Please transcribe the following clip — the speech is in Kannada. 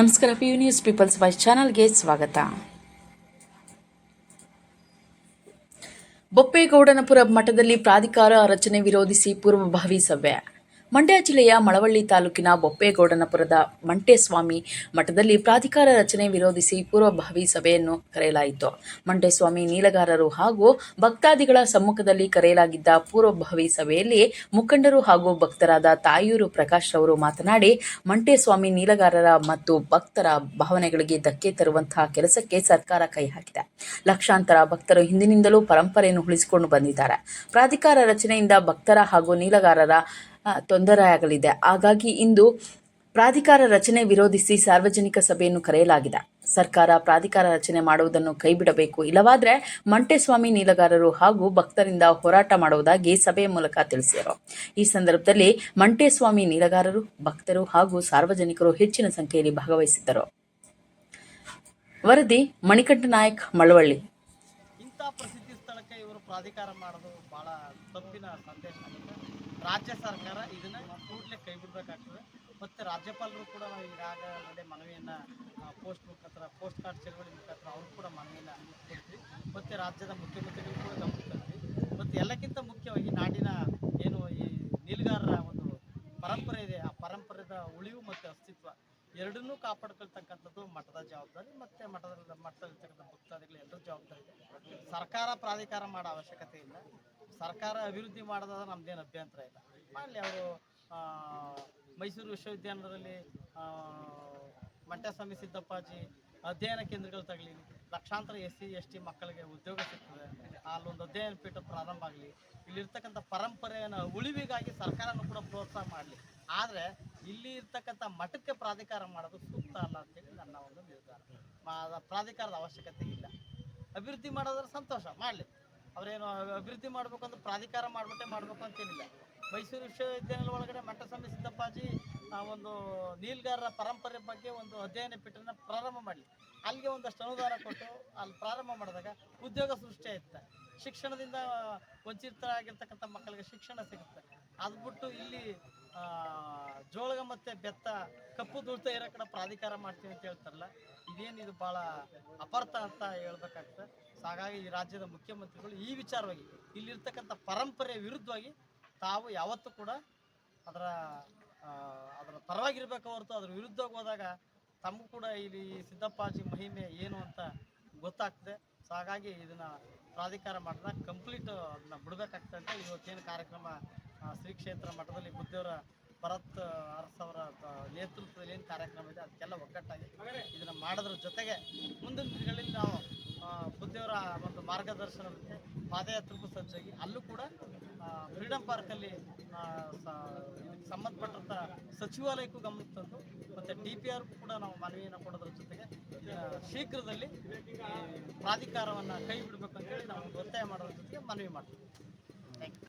ನಮಸ್ಕಾರ, P U news people's voice ಚಾನಲ್ಗೆ ಸ್ವಾಗತ. ಬೊಪ್ಪೇಗೌಡನಪುರ ಮಠದಲ್ಲಿ ಪ್ರಾಧಿಕಾರ ರಚನೆ ವಿರೋಧಿಸಿ ಪೂರ್ವಭಾವಿ ಸಭೆ. ಮಂಡ್ಯ ಜಿಲ್ಲೆಯ ಮಳವಳ್ಳಿ ತಾಲೂಕಿನ ಬೊಪ್ಪೇಗೌಡನಪುರದ ಮಂಟೇಸ್ವಾಮಿ ಮಠದಲ್ಲಿ ಪ್ರಾಧಿಕಾರ ರಚನೆ ವಿರೋಧಿಸಿ ಪೂರ್ವಭಾವಿ ಸಭೆಯನ್ನು ಕರೆಯಲಾಯಿತು. ಮಂಟೇಸ್ವಾಮಿ ನೀಲಗಾರರು ಹಾಗೂ ಭಕ್ತಾದಿಗಳ ಸಮ್ಮುಖದಲ್ಲಿ ಕರೆಯಲಾಗಿದ್ದ ಪೂರ್ವಭಾವಿ ಸಭೆಯಲ್ಲಿ ಮುಖಂಡರು ಹಾಗೂ ಭಕ್ತರಾದ ತಾಯೂರು ಪ್ರಕಾಶ್ ಅವರು ಮಾತನಾಡಿ, ಮಂಟೇಸ್ವಾಮಿ ನೀಲಗಾರರ ಮತ್ತು ಭಕ್ತರ ಭಾವನೆಗಳಿಗೆ ಧಕ್ಕೆ ತರುವಂತಹ ಕೆಲಸಕ್ಕೆ ಸರ್ಕಾರ ಕೈ ಹಾಕಿದೆ. ಲಕ್ಷಾಂತರ ಭಕ್ತರು ಹಿಂದಿನಿಂದಲೂ ಪರಂಪರೆಯನ್ನು ಉಳಿಸಿಕೊಂಡು ಬಂದಿದ್ದಾರೆ. ಪ್ರಾಧಿಕಾರ ರಚನೆಯಿಂದ ಭಕ್ತರ ಹಾಗೂ ನೀಲಗಾರರ ತೊಂದರೆಯಾಗಲಿದೆ ಹಾಗಾಗಿ ಇಂದು ಪ್ರಾಧಿಕಾರ ರಚನೆ ವಿರೋಧಿಸಿ ಸಾರ್ವಜನಿಕ ಸಭೆಯನ್ನು ಕರೆಯಲಾಗಿದೆ. ಸರ್ಕಾರ ಪ್ರಾಧಿಕಾರ ರಚನೆ ಮಾಡುವುದನ್ನು ಕೈಬಿಡಬೇಕು. ಇಲ್ಲವಾದರೆ ಮಂಟೇಸ್ವಾಮಿ ನೀಲಗಾರರು ಹಾಗೂ ಭಕ್ತರಿಂದ ಹೋರಾಟ ಮಾಡುವುದಾಗಿ ಸಭೆಯ ಮೂಲಕ ತಿಳಿಸಿದರು. ಈ ಸಂದರ್ಭದಲ್ಲಿ ಮಂಟೇಸ್ವಾಮಿ ನೀಲಗಾರರು, ಭಕ್ತರು ಹಾಗೂ ಸಾರ್ವಜನಿಕರು ಹೆಚ್ಚಿನ ಸಂಖ್ಯೆಯಲ್ಲಿ ಭಾಗವಹಿಸಿದ್ದರು. ವರದಿ, ಮಣಿಕಂಠ ನಾಯಕ್, ಮಳವಳ್ಳಿ. ಪ್ರಾಧಿಕಾರ ಮಾಡೋದು ಬಹಳ ತಪ್ಪಿನ ಸಂದೇಶ ರಾಜ್ಯ ಸರ್ಕಾರ ಇದನ್ನ ಕೂಡಲೇ ಕೈ ಬಿಡಬೇಕಾಗ್ತದೆ. ಮತ್ತು ರಾಜ್ಯಪಾಲರು ಕೂಡ ನಾವು ಈಗಾಗಲೇ ಮನವಿಯನ್ನು ಪೋಸ್ಟ್ ಮುಖಾಂತರ, ಪೋಸ್ಟ್ ಕಾರ್ಡ್ ಚಳವಳಿ ಮುಖಾಂತರ ಅವರು ಕೂಡ ಮನವಿಯನ್ನ ಕೊಡ್ತೀವಿ ಮತ್ತು ರಾಜ್ಯದ ಮುಖ್ಯಮಂತ್ರಿಗಳು ಕೂಡ ಗಮನ ಮತ್ತೆ ಮತ್ತು ಎಲ್ಲಕ್ಕಿಂತ ಮುಖ್ಯವಾಗಿ ನಾಡಿನ ಏನು ಈ ನೀಲಗಾರರ ಒಂದು ಪರಂಪರೆ ಇದೆ. ಆ ಪರಂಪರೆದ ಉಳಿವು ಮತ್ತು ಅಸ್ತಿತ್ವ. ಎರಡನ್ನೂ ಕಾಪಾಡ್ಕೊಳ್ತಕ್ಕಂಥದ್ದು ಮಠದ ಜವಾಬ್ದಾರಿ ಮತ್ತು ಮಠದ ಮಠದಲ್ಲಿರ್ತಕ್ಕಂಥ ಭಕ್ತಾದಿಗಳು ಎಲ್ಲರೂ ಜವಾಬ್ದಾರಿ. ಇದೆ ಸರ್ಕಾರ ಪ್ರಾಧಿಕಾರ ಮಾಡೋ ಅವಶ್ಯಕತೆ ಇಲ್ಲ. ಸರ್ಕಾರ ಅಭಿವೃದ್ಧಿ ಮಾಡೋದಾದ್ರೆ ನಮ್ದೇನು ಅಭ್ಯಂತರ ಇಲ್ಲ. ಮಾಡಲಿ ಅವರು ಮೈಸೂರು ವಿಶ್ವವಿದ್ಯಾಲಯದಲ್ಲಿ ಮಂಟ್ಯಸ್ವಾಮಿ ಸಿದ್ದಪ್ಪಾಜಿ ಅಧ್ಯಯನ ಕೇಂದ್ರಗಳು ತಗಲಿ, ಲಕ್ಷಾಂತರ ಎಸ್ ಸಿ ಎಸ್ ಟಿ ಮಕ್ಕಳಿಗೆ ಉದ್ಯೋಗ ಸಿಗ್ತದೆ. ಅಲ್ಲೊಂದು ಅಧ್ಯಯನ ಪೀಠ ಪ್ರಾರಂಭ ಆಗಲಿ, ಇಲ್ಲಿರ್ತಕ್ಕಂಥ ಪರಂಪರೆಯನ್ನು ಉಳಿವಿಗಾಗಿ ಸರ್ಕಾರನೂ ಕೂಡ ಪ್ರೋತ್ಸಾಹ ಮಾಡಲಿ. ಆದರೆ ಇಲ್ಲಿ ಇರ್ತಕ್ಕಂಥ ಮಠಕ್ಕೆ ಪ್ರಾಧಿಕಾರ ಮಾಡೋದು ಸೂಕ್ತ ಅಲ್ಲ ಅಂತೇಳಿ ನನ್ನ ಒಂದು ನಿರ್ಧಾರ. ಪ್ರಾಧಿಕಾರದ ಅವಶ್ಯಕತೆ ಇಲ್ಲ. ಅಭಿವೃದ್ಧಿ ಮಾಡೋದ್ರೆ ಸಂತೋಷ, ಮಾಡಲಿ. ಅವರೇನು ಅಭಿವೃದ್ಧಿ ಮಾಡಬೇಕು ಅಂತ ಪ್ರಾಧಿಕಾರ ಮಾಡಿಬಿಟ್ಟೆ ಮಾಡಬೇಕು ಅಂತೇನಿಲ್ಲ ಮೈಸೂರು ವಿಶ್ವವಿದ್ಯಾಲಯದ ಒಳಗಡೆ ಮಠ ಸ್ವಾಮಿ ಸಿದ್ದಪ್ಪಾಜಿ ಒಂದು ನೀಲ್ಗಾರರ ಪರಂಪರೆ ಬಗ್ಗೆ ಒಂದು ಅಧ್ಯಯನ ಪೀಠನ ಪ್ರಾರಂಭ ಮಾಡಲಿ. ಅಲ್ಲಿಗೆ ಒಂದಷ್ಟು ಅನುದಾನ ಕೊಟ್ಟು ಅಲ್ಲಿ ಪ್ರಾರಂಭ ಮಾಡಿದಾಗ ಉದ್ಯೋಗ ಸೃಷ್ಟಿ ಆಯ್ತದೆ. ಶಿಕ್ಷಣದಿಂದ ವಂಚಿತರಾಗಿರ್ತಕ್ಕಂಥ ಮಕ್ಕಳಿಗೆ ಶಿಕ್ಷಣ ಸಿಗುತ್ತೆ. ಅದು ಬಿಟ್ಟು ಇಲ್ಲಿ ಮತ್ತೆ ಬೆತ್ತ, ಕಪ್ಪು ದುಡ್ತಾ ಇರೋ ಕಡೆ ಪ್ರಾಧಿಕಾರ ಮಾಡ್ತೀವಿ ಅಂತ ಹೇಳ್ತಾರಲ್ಲ, ಇದೇನು ಇದು ಭಾಳ ಅಪರ್ಥ ಅಂತ ಹೇಳ್ಬೇಕಾಗ್ತದೆ. ಹಾಗಾಗಿ ಈ ರಾಜ್ಯದ ಮುಖ್ಯಮಂತ್ರಿಗಳು ಈ ವಿಚಾರವಾಗಿ, ಇಲ್ಲಿರ್ತಕ್ಕಂಥ ಪರಂಪರೆಯ ವಿರುದ್ಧವಾಗಿ ತಾವು ಯಾವತ್ತೂ ಕೂಡ ಅದರ ಅದರ ಪರವಾಗಿರ್ಬೇಕು ಹೊರತು ಅದ್ರ ವಿರುದ್ಧವಾಗಿ ಹೋದಾಗ ತಮಗೂ ಕೂಡ ಇಲ್ಲಿ ಸಿದ್ದಪ್ಪಾಜಿ ಮಹಿಮೆ ಏನು ಅಂತ ಗೊತ್ತಾಗ್ತದೆ. ಸೊ ಹಾಗಾಗಿ ಇದನ್ನ ಪ್ರಾಧಿಕಾರ ಮಾಡಿದಾಗ ಕಂಪ್ಲೀಟ್ ಅದನ್ನ ಬಿಡಬೇಕಾಗ್ತದೆ ಅಂತ ಇವತ್ತೇನು ಕಾರ್ಯಕ್ರಮ ಶ್ರೀ ಕ್ಷೇತ್ರ ಮಠದಲ್ಲಿ ಬುದ್ಧಿಯವರ ಭರತ್ ಅರಸ್ ಅವರ ನೇತೃತ್ವದಲ್ಲಿ ಏನು ಕಾರ್ಯಕ್ರಮ ಇದೆ, ಅದಕ್ಕೆಲ್ಲ ಒಗ್ಗಟ್ಟಾಗಿ ಇದನ್ನು ಮಾಡೋದ್ರ ಜೊತೆಗೆ ಮುಂದಿನ ದಿನಗಳಲ್ಲಿ ನಾವು ಬುದ್ಧಿಯವರ ಒಂದು ಮಾರ್ಗದರ್ಶನದಂತೆ ಪಾದಯಾತ್ರೆಗೂ ಸಜ್ಜಾಗಿ ಅಲ್ಲೂ ಕೂಡ ಫ್ರೀಡಂ ಪಾರ್ಕಲ್ಲಿ ಸಂಬಂಧಪಟ್ಟಂಥ ಸಚಿವಾಲಯಕ್ಕೂ ಗಮನ ತಂದು ಮತ್ತು ಡಿ ಪಿ ಆರ್ಗೂ ಕೂಡ ನಾವು ಮನವಿಯನ್ನು ಕೊಡೋದ್ರ ಜೊತೆಗೆ ಶೀಘ್ರದಲ್ಲಿ ಪ್ರಾಧಿಕಾರವನ್ನು ಕೈ ಬಿಡಬೇಕು ಅಂತೇಳಿ ನಾವು ಒತ್ತಾಯ ಮಾಡೋದ್ರ ಜೊತೆಗೆ ಮನವಿ ಮಾಡ್ತೀವಿ. Thank you